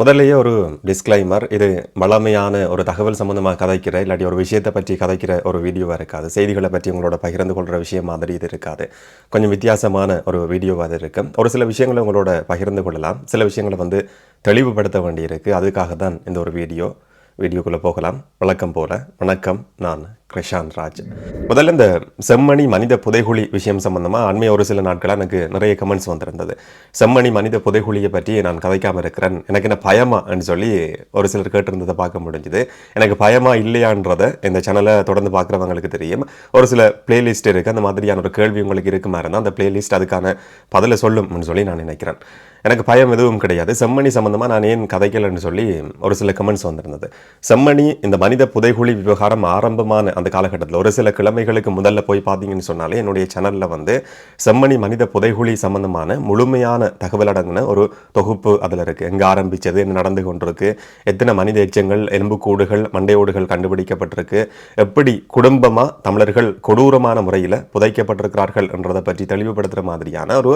முதல்லையே ஒரு டிஸ்க்ளைமர் இது வளமையான ஒரு தகவல் சம்மந்தமாக கதைக்கிற இல்லாட்டி ஒரு விஷயத்தை பற்றி கதைக்கிற ஒரு வீடியோவாக இருக்காது. செய்திகளை பற்றி உங்களோட பகிர்ந்து கொள்கிற விஷயம் மாதிரி இது இருக்காது. கொஞ்சம் வித்தியாசமான ஒரு வீடியோவாக அது இருக்கும் ஒரு சில விஷயங்களை உங்களோட பகிர்ந்து கொள்ளலாம். சில விஷயங்களை வந்து தெளிவுபடுத்த வேண்டியிருக்கு. அதுக்காக தான் இந்த ஒரு வீடியோ. வீடியோக்குள்ளே போகலாம். வழக்கம் போல். வணக்கம். நான் கிருஷாந்த் ராஜ். முதல்ல இந்த செம்மணி மனித புதைகுழி விஷயம் சம்பந்தமாக அண்மைய ஒரு சில நாட்களாக எனக்கு நிறைய கமெண்ட்ஸ் வந்திருந்தது. செம்மணி மனித புதைகுழியை பற்றி நான் கதைக்காமல் இருக்கிறேன். எனக்கு என்ன பயமான்னு சொல்லி ஒரு சிலர் கேட்டிருந்ததை பார்க்க முடிஞ்சுது. எனக்கு பயமா இல்லையான்றதை இந்த சேனலை தொடர்ந்து பார்க்குறவங்களுக்கு தெரியும். ஒரு சில பிளேலிஸ்ட் இருக்குது அந்த மாதிரியான ஒரு கேள்வி உங்களுக்கு இருக்குமா இருந்தால் அந்த பிளேலிஸ்ட் அதுக்கான பதிலை சொல்லும்னு சொல்லி நான் நினைக்கிறேன். எனக்கு பயம் எதுவும் கிடையாது. செம்மணி சம்மந்தமாக நான் ஏன் கதைக்கலன்னு சொல்லி ஒரு சில கமெண்ட்ஸ் வந்திருந்தது. செம்மணி இந்த மனித புதைகுழி விவகாரம் ஆரம்பமான அந்த காலகட்டத்தில் ஒரு சில கிழமைகளுக்கு முதல்ல போய் பார்த்தீங்கன்னு சொன்னாலே என்னுடைய சேனலில் வந்து செம்மணி மனித புதைகுழி சம்பந்தமான முழுமையான தகவல் அடங்கின ஒரு தொகுப்பு அதில் இருக்குது எங்கே ஆரம்பித்தது என்ன நடந்து கொண்டிருக்கு எத்தனை மனித எச்சங்கள் எலும்புக்கூடுகள் மண்டையோடுகள் கண்டுபிடிக்கப்பட்டிருக்கு எப்படி குடும்பமாக தமிழர்கள் கொடூரமான முறையில் புதைக்கப்பட்டிருக்கிறார்கள் என்றதை பற்றி தெளிவுபடுத்துகிற மாதிரியான ஒரு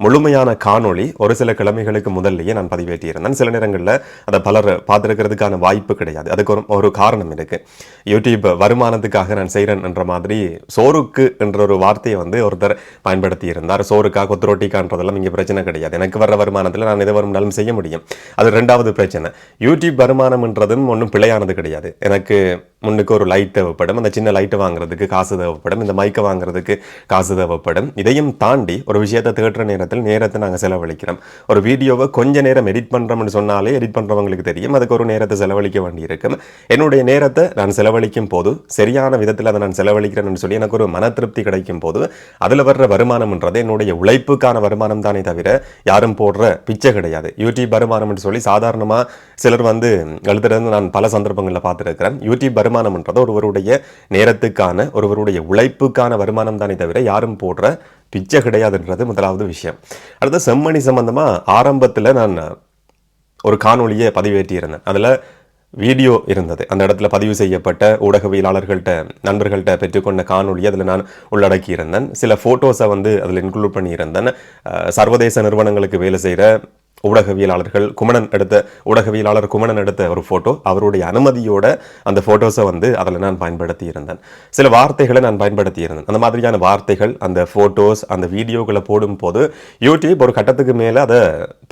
முழுமையான காணொளி ஒரு சில கிழமைகளுக்கு முதல்லையே நான் பதிவேற்றியிருந்தேன். சில நேரங்களில் அதை பலர் பார்த்துருக்கிறதுக்கான வாய்ப்பு கிடையாது. அதுக்கு ஒரு ஒரு காரணம் இருக்குது யூடியூப் வருமானத்துக்காக நான் செய்கிறேன் என்ற மாதிரி சோறுக்கு என்ற ஒரு வார்த்தையை வந்து ஒருத்தர் பயன்படுத்தி இருந்தார் சோறுக்கா கொத்துரோட்டிக்கான்றதெல்லாம் இங்கே பிரச்சனை கிடையாது. எனக்கு வர்ற வருமானத்தில் நான் எதை வருமானாலும் செய்ய முடியும். அது ரெண்டாவது பிரச்சனை. யூடியூப் வருமானம்ன்றதும் ஒன்றும் பிழையானது கிடையாது. எனக்கு முன்னுக்கு ஒரு லைட் தேவைப்படும். அந்த சின்ன லைட்டை வாங்குறதுக்கு காசு தேவைப்படும். இந்த மைக்கை வாங்குறதுக்கு காசு தேவைப்படும். இதையும் தாண்டி ஒரு விஷயத்தை தேடுற நேரத்தில் நேரத்தை நாங்கள் செலவழிக்கிறோம். ஒரு வீடியோவை கொஞ்ச நேரம் எடிட் பண்ணுறோம்னு சொன்னாலே எடிட் பண்ணுறவங்களுக்கு தெரியும். அதுக்கு ஒரு நேரத்தை செலவழிக்க வேண்டியிருக்கும். என்னுடைய நேரத்தை நான் செலவழிக்கும் போது சரியான விதத்தில் அதை நான் செலவழிக்கிறேன்னு சொல்லி எனக்கு ஒரு மன திருப்தி கிடைக்கும் போது அதில் வர்ற வருமானம்ன்றது என்னுடைய உழைப்புக்கான வருமானம் தானே தவிர யாரும் போடுற பிச்சை கிடையாது. யூடியூப் வருமானம்னு சொல்லி சாதாரணமாக சிலர் வந்து எழுதுறது நான் பல சந்தர்ப்பங்களில் பார்த்துருக்கிறேன். யூடியூப் வருமானம்ன்றது ஒருவருடைய நேரத்துக்கான ஒருவருடைய உழைப்புக்கான வருமானம் தானே தவிர யாரும் போடுற பிச்சை கிடையாதுன்றது முதலாவது விஷயம். அடுத்து செம்மணி சம்பந்தமாக ஆரம்பத்தில் நான் ஒரு காணொலியை பதிவேற்றியிருந்தேன். அதில் வீடியோ இருந்தது. அந்த இடத்துல பதிவு செய்யப்பட்ட ஊடகவியலாளர்கள்ட்ட நண்பர்கள்ட்ட பெற்றுக்கொண்ட காணொலி அதில் நான் உள்ளடக்கி இருந்தேன் சில ஃபோட்டோஸை வந்து அதில் இன்க்ளூட் பண்ணியிருந்தேன். சர்வதேச நிறுவனங்களுக்கு வேலை செய்கிற ஊடகவியலாளர்கள் குமணன் எடுத்த ஊடகவியலாளர் குமணன் எடுத்த ஒரு ஃபோட்டோ அவருடைய அனுமதியோட அந்த ஃபோட்டோஸை வந்து அதில் நான் பயன்படுத்தி இருந்தேன் சில வார்த்தைகளை நான் பயன்படுத்தி இருந்தேன் அந்த மாதிரியான வார்த்தைகள் அந்த ஃபோட்டோஸ் அந்த வீடியோக்களை போடும்போது யூடியூப் ஒரு கட்டத்துக்கு மேலே அதை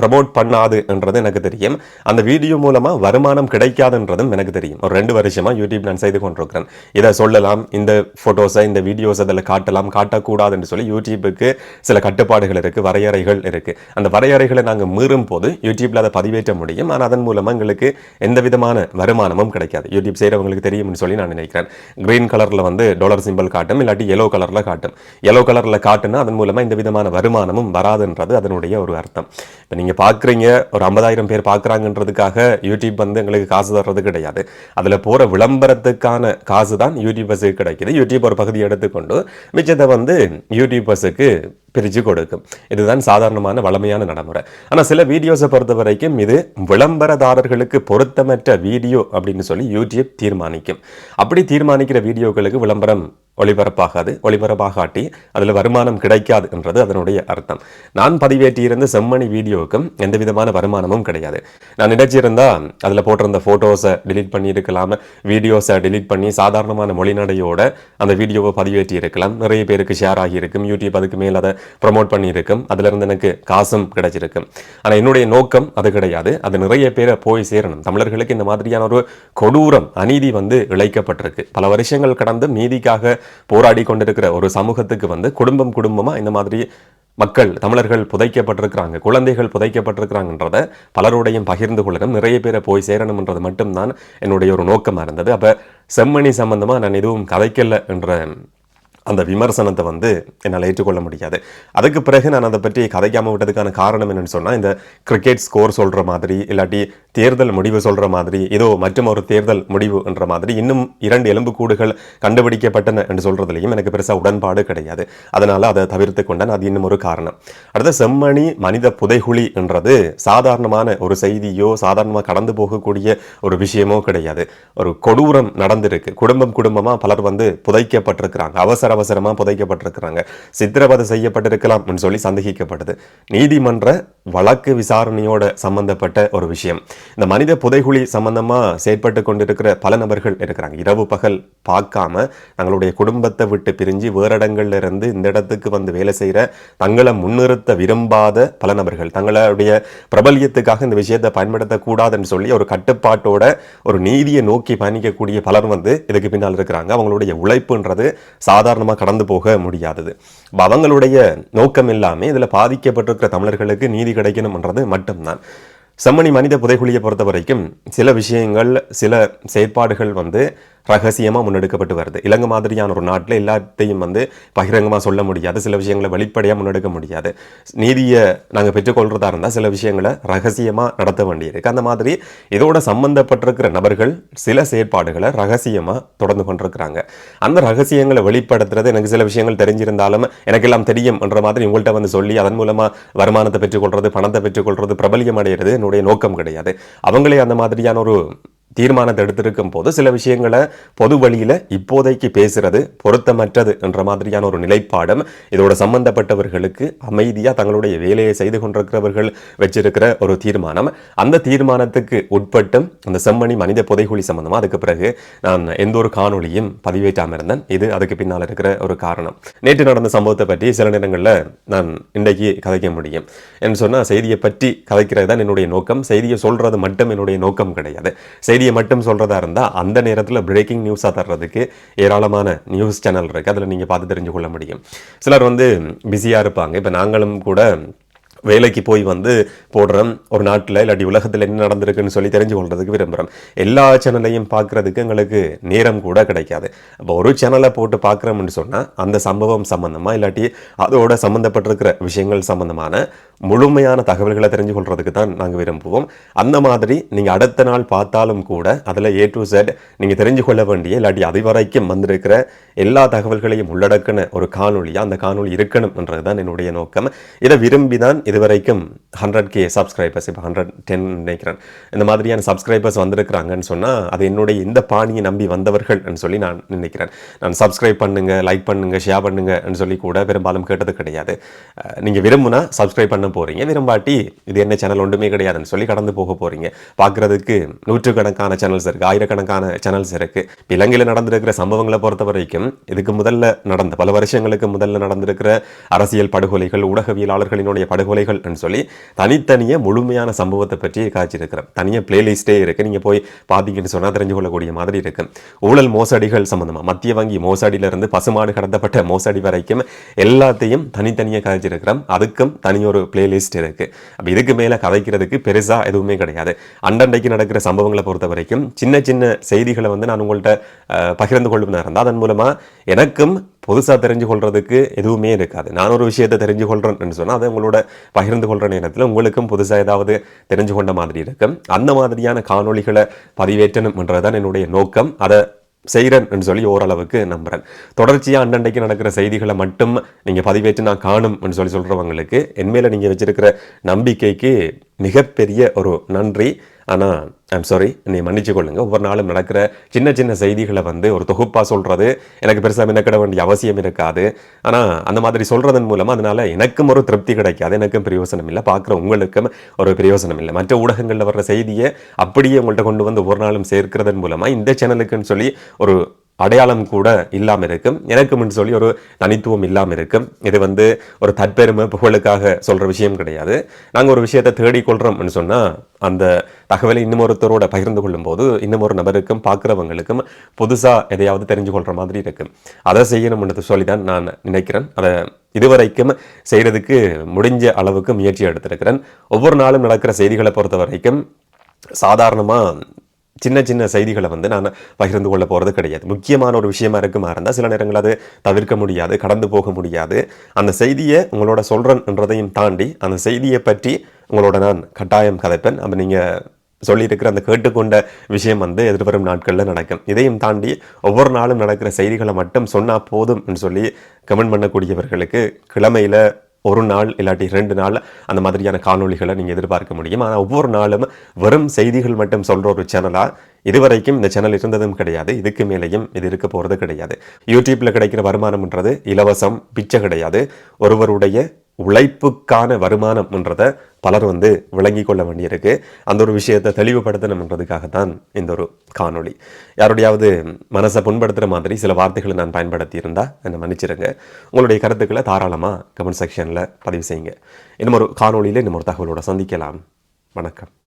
ப்ரமோட் பண்ணாது என்றது எனக்கு தெரியும். அந்த வீடியோ மூலமாக வருமானம் கிடைக்காதுன்றதும் எனக்கு தெரியும். ஒரு ரெண்டு வருஷமாக யூடியூப் நான் செய்து கொண்டிருக்கிறேன். இதை சொல்லலாம் இந்த ஃபோட்டோஸை இந்த வீடியோஸ் அதில் காட்டலாம் காட்டக்கூடாதுன்னு சொல்லி யூடியூபுக்கு சில கட்டுப்பாடுகள் இருக்குது வரையறைகள் இருக்குது அந்த வரையறைகளை நாங்கள் மீறும் போது யூடியூப்பில் அதை பதிவேற்ற முடியும். ஆனால் அதன் மூலமாக எங்களுக்கு எந்த விதமான வருமானமும் கிடைக்காது. யூடியூப் செய்கிறவங்களுக்கு தெரியும்னு சொல்லி நான் நினைக்கிறேன். க்ரீன் கலரில் வந்து டாலர் சிம்பிள் காட்டும் இல்லாட்டி எல்லோ கலரில் காட்டும். எல்லோ கலரில் காட்டுனா அதன் மூலமாக இந்த விதமான வருமானமும் வராதுன்றது அதனுடைய ஒரு அர்த்தம். இப்போ நீங்கள் பார்க்குறீங்க ஒரு ஐம்பதாயிரம் பேர் பார்க்குறாங்கன்றதுக்காக யூடியூப் வந்து எங்களுக்கு காசு தர்றது கிடையாது. அதில் போகிற விளம்பரத்துக்கான காசு தான் யூடியூபர்ஸுக்கு கிடைக்குது. யூடியூப் ஒரு பகுதியை எடுத்துக்கொண்டு மிச்சத்தை வந்து யூடியூபர்ஸுக்கு பிரித்து கொடுக்கும். இதுதான் சாதாரணமான வளமையான நடைமுறை. ஆனால் சில வீடியோஸை பொறுத்த வரைக்கும் இது விளம்பரதாரர்களுக்கு பொருத்தமற்ற வீடியோ அப்படின்னு சொல்லி யூடியூப் தீர்மானிக்கும். அப்படி தீர்மானிக்கிற வீடியோக்களுக்கு விளம்பரம் ஒளிபரப்பாகாது ஒளிபரப்பாகாட்டி அதில் வருமானம் கிடைக்காது என்றது அதனுடைய அர்த்தம். நான் பதிவேற்றியிருந்த செம்மணி வீடியோவுக்கும் எந்த விதமான வருமானமும் கிடையாது. நான் நினைச்சிருந்தா அதில் போட்டிருந்த ஃபோட்டோஸை டிலீட் பண்ணியிருக்கலாம் வீடியோஸை டிலீட் பண்ணி சாதாரணமான மொழிநடையோட அந்த வீடியோவை பதிவேற்றி இருக்கலாம் நிறைய பேருக்கு ஷேர் ஆகியிருக்கும் யூடியூப் அதுக்கு மேல் அதை ப்ரமோட் பண்ணியிருக்கும். அதிலிருந்து எனக்கு காசும் கிடைச்சிருக்கும். ஆனால் என்னுடைய நோக்கம் அது கிடையாது. அது நிறைய பேரை போய் சேரணும். தமிழர்களுக்கு இந்த மாதிரியான ஒரு கொடூரம் அநீதி வந்து இழைக்கப்பட்டிருக்கு. பல வருஷங்கள் கடந்து நீதிக்காக போராடி கொண்டிருக்கிற ஒரு சமூகத்துக்கு வந்து குடும்பம் குடும்பமா இந்த மாதிரி மக்கள் தமிழர்கள் புதைக்கப்பட்டிருக்கிறாங்க குழந்தைகள் புதைக்கப்பட்டிருக்கிறாங்கன்றத பலரோடையும் பகிர்ந்து கொள்ளணும். நிறைய பேரை போய் சேரணும்ன்றது மட்டும்தான் என்னுடைய ஒரு நோக்கமாக இருந்தது. அப்போ செம்மணி சம்பந்தமாக நான் எதுவும் கதைக்கல என்ற அந்த விமர்சனத்தை வந்து என்னால் ஏற்றுக்கொள்ள முடியாது. அதுக்கு பிறகு நான் அதை பற்றி கதைக்காம விட்டதுக்கான காரணம் என்னன்னு சொன்னால் இந்த கிரிக்கெட் ஸ்கோர் சொல்கிற மாதிரி இல்லாட்டி தேர்தல் முடிவு சொல்கிற மாதிரி ஏதோ மற்றும் ஒரு தேர்தல் முடிவு என்ற மாதிரி இன்னும் இரண்டு எலும்புக்கூடுகள் கண்டுபிடிக்கப்பட்டன என்று சொல்கிறதுலையும் எனக்கு பெருசாக உடன்பாடு கிடையாது. அதனால் அதை தவிர்த்து கொண்டேன். அது இன்னும் ஒரு காரணம். அடுத்த செம்மணி மனித புதைகுழி என்றது சாதாரணமான ஒரு செய்தியோ சாதாரணமாக கடந்து போகக்கூடிய ஒரு விஷயமோ கிடையாது. ஒரு கொடூரம் நடந்திருக்கு. குடும்பம் குடும்பமாக பலர் வந்து புதைக்கப்பட்டிருக்கிறாங்க. அவசர அவசரமாக புதைக்கப்பட்டிருக்கிறாங்க. சித்திரவதை செய்யப்பட்டிருக்கலாம் சொல்லி சந்தேகிக்கப்பட்டது. நீதிமன்ற வழக்கு விசாரணையோட சம்பந்தப்பட்ட ஒரு விஷயம். இந்த மனித புதைகுழி சம்பந்தமா செயற்பட்டு கொண்டிருக்கிற பல நபர்கள் இருக்கிறாங்க. இரவு பகல் பார்க்காம தங்களுடைய குடும்பத்தை விட்டு பிரிஞ்சு வேற இடங்கள்ல இருந்து இந்த இடத்துக்கு வந்து வேலை செய்யற தங்களை முன்னிறுத்த விரும்பாத பல நபர்கள். தங்களுடைய பிரபல்யத்துக்காக இந்த விஷயத்தை பயன்படுத்தக்கூடாதுன்னு சொல்லி ஒரு கட்டுப்பாட்டோட ஒரு நீதியை நோக்கி பயணிக்கக்கூடிய பலர் வந்து இதுக்கு பின்னால் இருக்கிறாங்க. அவங்களுடைய உழைப்புன்றது சாதாரணமாக கடந்து போக முடியாதது. அவங்களுடைய நோக்கம் இல்லாமல் இதில் பாதிக்கப்பட்டிருக்கிற தமிழர்களுக்கு நீதி கிடைக்கணும்ன்றது மட்டும்தான். செம்மணி மனித புதைகுழியை பொறுத்த வரைக்கும் சில விஷயங்கள் சில செயற்பாடுகள் வந்து ரகசியமாக முன்னெடுக்கப்பட்டு வருது. இலங்கை மாதிரியான ஒரு நாட்டில் எல்லாத்தையும் வந்து பகிரங்கமாக சொல்ல முடியாது. சில விஷயங்களை வெளிப்படையாக முன்னெடுக்க முடியாது. நீதியை நாங்கள் பெற்றுக்கொள்றதா இருந்தால் சில விஷயங்களை ரகசியமாக நடத்த வேண்டியிருக்கு. அந்த மாதிரி இதோட சம்பந்தப்பட்டிருக்கிற நபர்கள் சில செயற்பாடுகளை ரகசியமாக தொடர்ந்து கொண்டிருக்கிறாங்க. அந்த ரகசியங்களை வெளிப்படுத்துறது எனக்கு சில விஷயங்கள் தெரிஞ்சிருந்தாலும் எனக்கு எல்லாம் தெரியும் என்ற மாதிரி உங்கள்கிட்ட வந்து சொல்லி அதன் மூலமாக வருமானத்தை பெற்றுக்கொள்வது பணத்தை பெற்றுக்கொள்வது பிரபலியம் அடைகிறது என்னுடைய நோக்கம் கிடையாது. அவங்களே அந்த மாதிரியான ஒரு தீர்மானத்தை எடுத்திருக்கும் போது சில விஷயங்களை பொது வழியில் இப்போதைக்கு பேசுறது பொருத்தமற்றது என்ற மாதிரியான ஒரு நிலைப்பாடும் இதோட சம்பந்தப்பட்டவர்களுக்கு அமைதியாக தங்களுடைய வேலையை செய்து கொண்டிருக்கிறவர்கள் வச்சிருக்கிற ஒரு தீர்மானம். அந்த தீர்மானத்துக்கு உட்பட்டும் அந்த செம்மணி மனித புதைகுழி சம்பந்தமாக அதுக்கு பிறகு நான் எந்த ஒரு காணொளியும் பதிவேற்றாமல் இருந்தேன். இது அதுக்கு பின்னால் இருக்கிற ஒரு காரணம். நேற்று நடந்த சம்பவத்தை பற்றி சில நேரங்களில் நான் இன்றைக்கு கதைக்க முடியும். என்று சொன்னால் செய்தியை பற்றி கதைக்கிறது தான் என்னுடைய நோக்கம். செய்தியை சொல்றது மட்டும் என்னுடைய நோக்கம் கிடையாது. செய்தி செய்தியை மட்டும் சொல்றதா இருந்தால் அந்த நேரத்தில் பிரேக்கிங் நியூஸாக தர்றதுக்கு ஏராளமான நியூஸ் சேனல் இருக்கு. அதில் நீங்கள் பார்த்து தெரிஞ்சு கொள்ள முடியும். சிலர் வந்து பிஸியாக இருப்பாங்க. இப்போ நாங்களும் கூட வேலைக்கு போய் வந்து போடுறோம். ஒரு நாட்டில் இல்லாட்டி உலகத்தில் என்ன நடந்திருக்குன்னு சொல்லி தெரிஞ்சு கொள்றதுக்கு விரும்புகிறோம் எல்லா சேனலையும் பார்க்குறதுக்கு எங்களுக்கு நேரம் கூட கிடைக்காது. அப்போ ஒரு சேனலை போட்டு பார்க்குறோம்னு சொன்னால் அந்த சம்பவம் சம்மந்தமாக இல்லாட்டி அதோட சம்மந்தப்பட்டிருக்கிற விஷயங்கள் சம்மந்தமான முழுமையான தகவல்களை தெரிஞ்சு கொள்றதுக்கு தான் நாங்கள் விரும்புவோம். அந்த மாதிரி நீங்கள் அடுத்த நாள் பார்த்தாலும் கூட அதில் ஏ டு செட் நீங்கள் தெரிஞ்சு கொள்ள வேண்டிய இல்லாட்டி அது வரைக்கும் வந்திருக்கிற எல்லா தகவல்களையும் உள்ளடக்கின ஒரு காணொலியாக அந்த காணொளி இருக்கணும்ன்றது தான் என்னுடைய நோக்கம். இதை விரும்பி தான் இதுவரைக்கும் ஹண்ட்ரட் கே சப்ஸ்கிரைபர்ஸ் இப்போ ஹண்ட்ரட் டென் நினைக்கிறேன். இந்த மாதிரியான சப்ஸ்கிரைபர்ஸ் வந்திருக்கிறாங்கன்னு சொன்னால் அது என்னுடைய இந்த பாணியை நம்பி வந்தவர்கள்னு சொல்லி நான் நினைக்கிறேன். நான் சப்ஸ்கிரைப் பண்ணுங்க லைக் பண்ணுங்க ஷேர் பண்ணுங்கன்னு சொல்லி கூட பெரும்பாலும் கேட்டது கிடையாது. நீங்கள் நீங்க விரும்புனா சப்ஸ்கிரைப் பண்ண போறீங்க. விரும்பாட்டி இது என்ன சேனல் ஒன்றுமே கிடையாதுன்னு சொல்லி கடந்து போக போறீங்க. பார்க்குறதுக்கு நூற்றுக்கணக்கான சேனல்ஸ் இருக்கு ஆயிரக்கணக்கான சேனல்ஸ் இருக்கு. இலங்கையில் நடந்திருக்கிற சம்பவங்களை பொறுத்த வரைக்கும் இதுக்கு முதல்ல நடந்த பல வருஷங்களுக்கு முதல்ல நடந்திருக்கிற அரசியல் படுகொலைகள் ஊடகவியலாளர்களினுடைய கதைகள் சொல்லி தனித்தனியே முழுமையான சம்பவத்தை பற்றி காய்ச்சிருக்கிறேன் தனியாக பிளேலிஸ்டே இருக்கு. நீங்க போய் பார்த்தீங்கன்னு சொன்னா தெரிஞ்சு கொள்ளக்கூடிய மாதிரி இருக்கு. ஊழல் மோசடிகள் சம்மந்தமாக மத்திய வங்கி மோசடியிலிருந்து பசுமாடு கடத்தப்பட்ட மோசடி வரைக்கும் எல்லாத்தையும் தனித்தனியாக காய்ச்சிருக்கிறோம் அதுக்கும் தனி ஒரு பிளேலிஸ்ட் இருக்கு. அப்போ இதுக்கு மேல கதைக்கிறதுக்கு பெருசா எதுவுமே கிடையாது. அண்டண்டைக்கு நடக்கிற சம்பவங்களை பொறுத்த வரைக்கும் சின்ன சின்ன செய்திகளை வந்து நான் உங்கள்கிட்ட பகிர்ந்து கொள்ளும் இருந்தால் அதன் மூலமா எனக்கும் புதுசாக தெரிஞ்சு கொள்றதுக்கு எதுவுமே இருக்காது. நான் ஒரு விஷயத்தை தெரிஞ்சு கொள்றேன்னு சொன்னால் அதை உங்களோட பகிர்ந்து கொள்கிற நேரத்தில் உங்களுக்கும் புதுசாக ஏதாவது தெரிஞ்சு கொண்ட மாதிரி இருக்கும். அந்த மாதிரியான காணொளிகளை பதிவேற்றணும்ன்றது தான் என்னுடைய நோக்கம். அதை செய்கிறேன்னு சொல்லி ஓரளவுக்கு நம்புறேன். தொடர்ச்சியாக அண்டண்டைக்கு நடக்கிற செய்திகளை மட்டும் நீங்கள் பதிவேற்று நான் காணும்னு சொல்லி சொல்கிறவங்களுக்கு என்மேல நீங்கள் வச்சுருக்கிற நம்பிக்கைக்கு மிகப்பெரிய ஒரு நன்றி. ஆனால் ஐம் சாரி என்னை மன்னிச்சு கொள்ளுங்க. ஒவ்வொரு நாளும் நடக்கிற சின்ன சின்ன செய்திகளை வந்து ஒரு தொகுப்பாக சொல்கிறது எனக்கு பெருசாக மினக்கிட வேண்டிய அவசியம் இருக்காது. ஆனால் அந்த மாதிரி சொல்கிறதன் மூலமாக அதனால எனக்கும் ஒரு திருப்தி கிடைக்காது. எனக்கும் பிரயோசனம் இல்லை. பார்க்குற உங்களுக்கும் ஒரு பிரயோசனம் இல்லை. மற்ற ஊடகங்களில் வர்ற செய்தியை அப்படியே உங்கள்கிட்ட கொண்டு வந்து ஒவ்வொரு நாளும் சேர்க்கிறதன் மூலமாக இந்த சேனலுக்குன்னு சொல்லி ஒரு அடையாளம் கூட இல்லாமல் இருக்கும் எனக்கும்னு சொல்லி ஒரு தனித்துவம் இல்லாமல் இருக்கும் இது வந்து ஒரு தற்பெருமை புகழுக்காக சொல்கிற விஷயம் கிடையாது. நாங்கள் ஒரு விஷயத்தை தேடிக்கொள்கிறோம்னு சொன்னால் அந்த தகவலை இன்னும் ஒருத்தரோட பகிர்ந்து கொள்ளும்போது இன்னமொரு ஒரு நபருக்கும் பார்க்குறவங்களுக்கும் புதுசாக எதையாவது தெரிஞ்சு கொள்கிற மாதிரி இருக்கும். அதை செய்யணும்னு சொல்லி தான் நான் நினைக்கிறேன். அதை இதுவரைக்கும் செய்கிறதுக்கு முடிஞ்ச அளவுக்கு முயற்சி எடுத்திருக்கிறேன். ஒவ்வொரு நாளும் நடக்கிற செய்திகளை பொறுத்த வரைக்கும் சாதாரணமாக சின்ன சின்ன செய்திகளை வந்து நான் பகிர்ந்து கொள்ள போகிறது கிடையாது. முக்கியமான ஒரு விஷயமா இருக்குமா இருந்தால் சில நேரங்கள் அது தவிர்க்க முடியாது கடந்து போக முடியாது. அந்த செய்தியை உங்களோட சொல்கிறேன்றதையும் தாண்டி அந்த செய்தியை பற்றி உங்களோட நான் கட்டாயம் கதைப்பேன். அப்போ நீங்கள் சொல்லியிருக்கிற அந்த கேட்டுக்கொண்ட விஷயம் வந்து எதிர்வரும் நாட்களில் நடக்கும். இதையும் தாண்டி ஒவ்வொரு நாளும் நடக்கிற செய்திகளை மட்டும் சொன்னால் போதும்னு சொல்லி கமெண்ட் பண்ணக்கூடியவர்களுக்கு கிழமையில் ஒரு நாள் இல்லாட்டி ரெண்டு நாள் அந்த மாதிரியான காணொளிகளை நீங்கள் எதிர்பார்க்க முடியும். ஆனால் ஒவ்வொரு நாளும் வெறும் செய்திகள் மட்டும் சொல்கிற ஒரு சேனலாக இதுவரைக்கும் இந்த சேனல் இருந்ததும் கிடையாது. இதுக்கு மேலேயும் இது இருக்க போகிறது கிடையாது. யூடியூப்பில் கிடைக்கிற வருமானம்ன்றது இலவசம் பிச்சை கிடையாது. ஒருவருடைய உழைப்புக்கான வருமானம்ன்றதை பலர் வந்து விளங்கி கொள்ள வேண்டியிருக்கு. அந்த ஒரு விஷயத்தை தெளிவுபடுத்தணுன்றதுக்காகத்தான் இந்த ஒரு காணொளி. யாருடையாவது மனசை புண்படுத்துகிற மாதிரி சில வார்த்தைகளை நான் பயன்படுத்தி இருந்தால் என்னை மன்னிச்சிருங்க. உங்களுடைய கருத்துக்களை தாராளமாக கமெண்ட் செக்ஷனில் பதிவு செய்யுங்க. இன்னும் ஒரு காணொளியில் இன்னும் ஒரு தகவலோட சந்திக்கலாம். வணக்கம்.